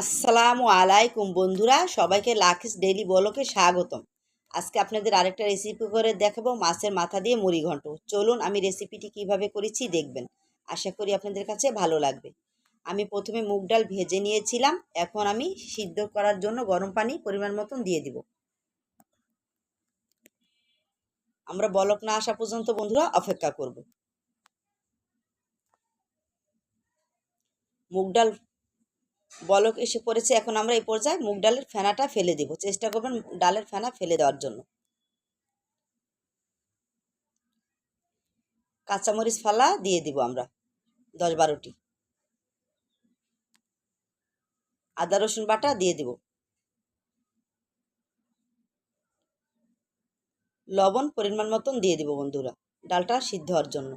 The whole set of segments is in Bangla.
আসসালামু আলাইকুম বন্ধুরা, সবাইকে লাখিস ডেইলি বলকে স্বাগতম। আজকে আপনাদের আরেকটা রেসিপি করে দেখাবো, মাছের মাথা দিয়ে মুড়ি ঘন্ট। চলুন আমি রেসিপিটি কীভাবে করেছি দেখবেন। আশা করি আপনাদের কাছে ভালো লাগবে। আমি প্রথমে মুগ ডাল ভেজে নিয়েছিলাম, এখন আমি সিদ্ধ করার জন্য গরম পানি পরিমাণ মতন দিয়ে দিব। আমরা বলক না আসা পর্যন্ত বন্ধুরা অপেক্ষা করব। মুগ ডাল বলক এসে পড়েছে, এখন আমরা এই পর্যায়ে মুগ ডালের ফেনাটা ফেলে দিব। চেষ্টা করবেন ডালের ফেনা ফেলে দেওয়ার জন্য। কাঁচামরিচ ফালা দিয়ে দিব আমরা, দশ বারোটি। আদা, রসুন বাটা দিয়ে দিব। লবণ পরিমাণ মতন দিয়ে দিব বন্ধুরা, ডালটা সিদ্ধ হওয়ার জন্য।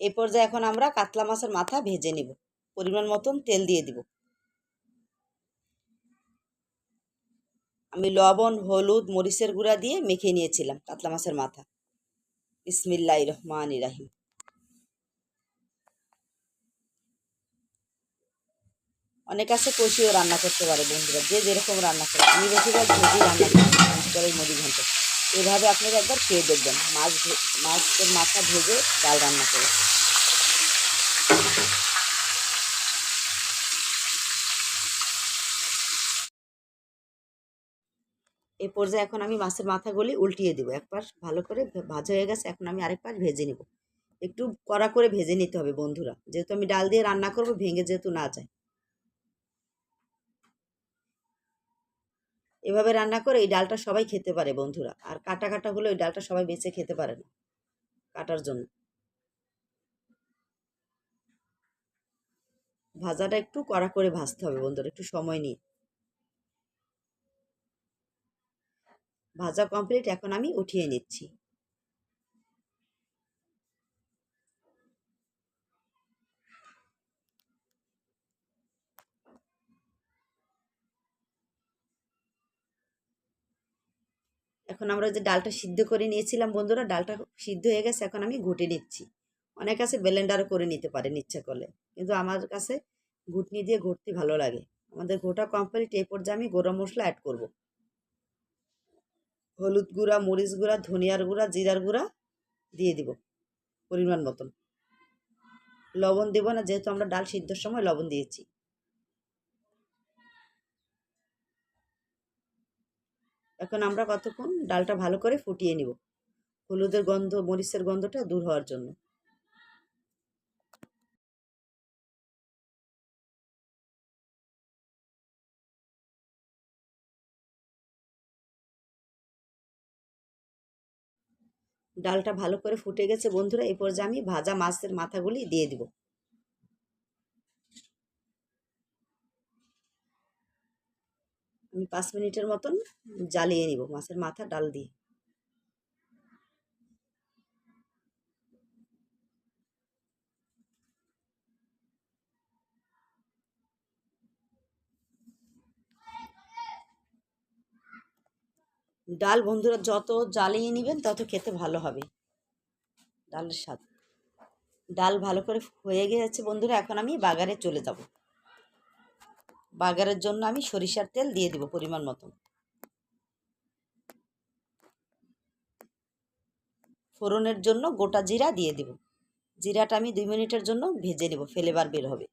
এই পর্যায়ে এখন আমরা কাতলা মাছের মাথা ভেজে নিব। পরিমাণ মতন তেল দিয়ে দিব। আমি লবণ, হলুদ, মরিচের গুঁড়া দিয়ে মেখে নিয়েছিলাম কাতলা মাছের মাথা। ইসমিল্লাহ রহমান রাহিম। অনেক আছে কষিও রান্না করতে পারে বন্ধুরা, যে যেরকম রান্না করে। আমি বেশিরভাগ ভেজি রান্না করি মুড়ি ঘন্ট। এভাবে আপনারা একবার খেয়ে দেখবেন, মাছ মাছের মাথা ভেজে ডাল রান্না করে। এ পর্যায়ে এখন আমি মাছের মাথাগুলি উল্টিয়ে দেবো। এক পাশ ভালো করে ভাজা হয়ে গেছে, এখন আমি আরেক পাশ ভেজে নেব। একটু কড়া করে ভেজে নিতে হবে বন্ধুরা। যেহেতু আমি ডাল দিয়ে রান্না করব, ভেঙে যেহেতু না যায়। এভাবে রান্না করে এই ডালটা সবাই খেতে পারে বন্ধুরা। আর কাটা কাটা হলে ওই ডালটা সবাই বেছে খেতে পারে না কাটার জন্য। ভাজাটা একটু কড়া করে ভাজতে হবে বন্ধুরা, একটু সময় নিয়ে। ভাজা কমপ্লিট এখন আমি উঠিয়ে নিচ্ছি। এখন আমরা যে ডালটা সিদ্ধ করে নিয়েছিলাম বন্ধুরা, ডালটা সিদ্ধ হয়ে গেছে, এখন আমি ঘুটে নিচ্ছি। অনেক আছে ব্লেন্ডারও করে নিতে পারেন ইচ্ছা করলে, কিন্তু আমার কাছে ঘুটনি দিয়ে ঘুরতে ভালো লাগে। আমাদের ঘোটা কমপ্লিট এই পর্যায়ে আমি গরম মশলা অ্যাড করব। হলুদ গুঁড়া, মরিচ গুঁড়া, ধনিয়ার গুঁড়া, জিরার গুঁড়া দিয়ে দিব পরিমাণ মতন। লবণ দেব না, যেহেতু আমরা ডাল সিদ্ধর সময় লবণ দিয়েছি। এখন আমরা কতক্ষণ ডালটা ভালো করে ফুটিয়ে নিব? হলুদের গন্ধ, মরিচের গন্ধটা দূর হওয়ার জন্য। ডালটা ভালো করে ফুটে গেছে, বন্ধুরা এই পর্যায়ে আমি ভাজা মাছের মাথাগুলি দিয়ে দিব। আমি পাঁচ মিনিটের মতন জ্বালিয়ে নিব মাছের মাথা ডাল দিয়ে। ডাল বন্ধুরা যত জ্বালিয়ে নেবেন তত খেতে ভালো হবে। ডালের স্বাদ। ডাল ভালো করে হয়ে গেছে বন্ধুরা, এখন আমি বাগারে চলে যাব। বাগারের জন্য আমি সরিষার তেল দিয়ে দিব পরিমাণ মতন। ফোড়নের জন্য গোটা জিরা দিয়ে দিব। জিরাটা আমি দুই মিনিটের জন্য ভেজে নেব, ফেলেবার বের হবে।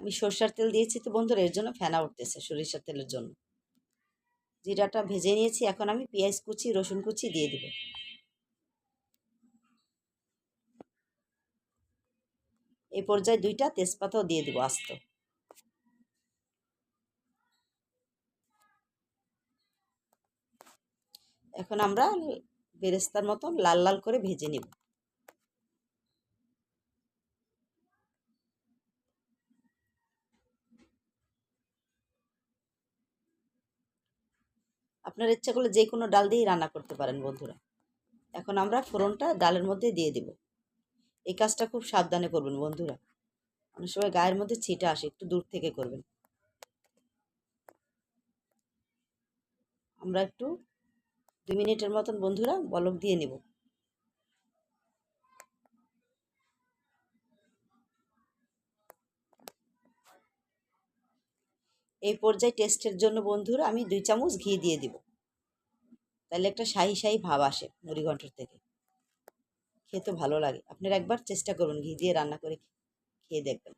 আমি সরষার তেল দিয়েছি তো বন্ধুরা, এর জন্য ফেনা উঠতেছে সরিষার তেলের জন্য। জিরাটা ভেজে নিয়েছি, এখন আমি পেঁয়াজ কুচি, রসুন কুচি দিয়ে দিব। এই পর্যায়ে দুইটা তেজপাতাও দিয়ে দিব আস্ত। এখন আমরা বেরেস্তার মতন লাল লাল করে ভেজে নেব। আপনার ইচ্ছা করলে যে কোনো ডাল দিয়েই রান্না করতে পারেন বন্ধুরা। এখন আমরা ফোড়নটা ডালের মধ্যে দিয়ে দেব। এই কাজটা খুব সাবধানে করবেন বন্ধুরা। অনেক সময় গায়ের মধ্যে ছিটা আসে, একটু দূর থেকে করবেন। আমরা একটু দু মিনিটের মতন বন্ধুরা বলক দিয়ে নেব। এই পর্যায়ে টেস্টের জন্য বন্ধুরা আমি দুই চামচ ঘি দিয়ে দিব। তাহলে একটা শাহি শাহি ভাব আসে মুড়িঘণ্টর থেকে। খেতে ভালো লাগে। আপনারা একবার চেষ্টা করুন ঘি দিয়ে রান্না করে খেয়ে দেখবেন।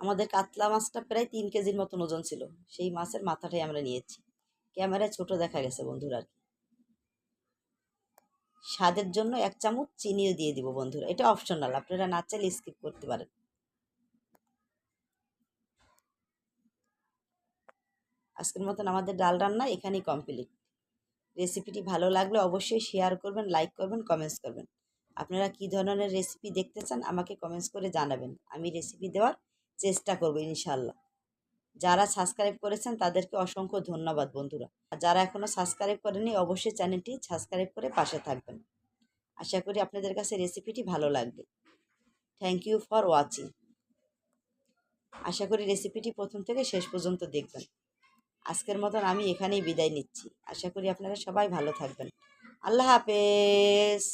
আমাদের কাতলা মাছটা প্রায় তিন কেজির মতন ওজন ছিল। সেই মাছের মাথাটাই আমরা নিয়েছি। ক্যামেরায় ছোট দেখা গেছে বন্ধুরা আর কি। স্বাদের জন্য এক চামচ চিনিও দিয়ে দিব বন্ধুরা। এটা অপশনাল আপনারা না চাইলে স্কিপ করতে পারেন। আজকের মতন আমাদের ডাল রান্না এখানেই কমপ্লিট রেসিপিটি ভালো লাগলে অবশ্যই শেয়ার করবেন লাইক করবেন কমেন্টস করবেন। আপনারা কী ধরনের রেসিপি দেখতে চান আমাকে কমেন্টস করে জানাবেন। আমি রেসিপি দেওয়ার চেষ্টা করব ইনশাল্লাহ যারা সাবস্ক্রাইব করেছেন তাদেরকে অসংখ্য ধন্যবাদ বন্ধুরা। আর যারা এখনও সাবস্ক্রাইব করেনি অবশ্যই চ্যানেলটি সাবস্ক্রাইব করে পাশে থাকবেন। আশা করি আপনাদের কাছে রেসিপিটি ভালো লাগবে। থ্যাংক ইউ ফর ওয়াচিং আশা করি রেসিপিটি প্রথম থেকে শেষ পর্যন্ত দেখবেন। আজকের মতন আমি এখানেই বিদায় নিচ্ছি। আশা করি আপনারা সবাই ভালো থাকবেন। আল্লাহ হাফেজ।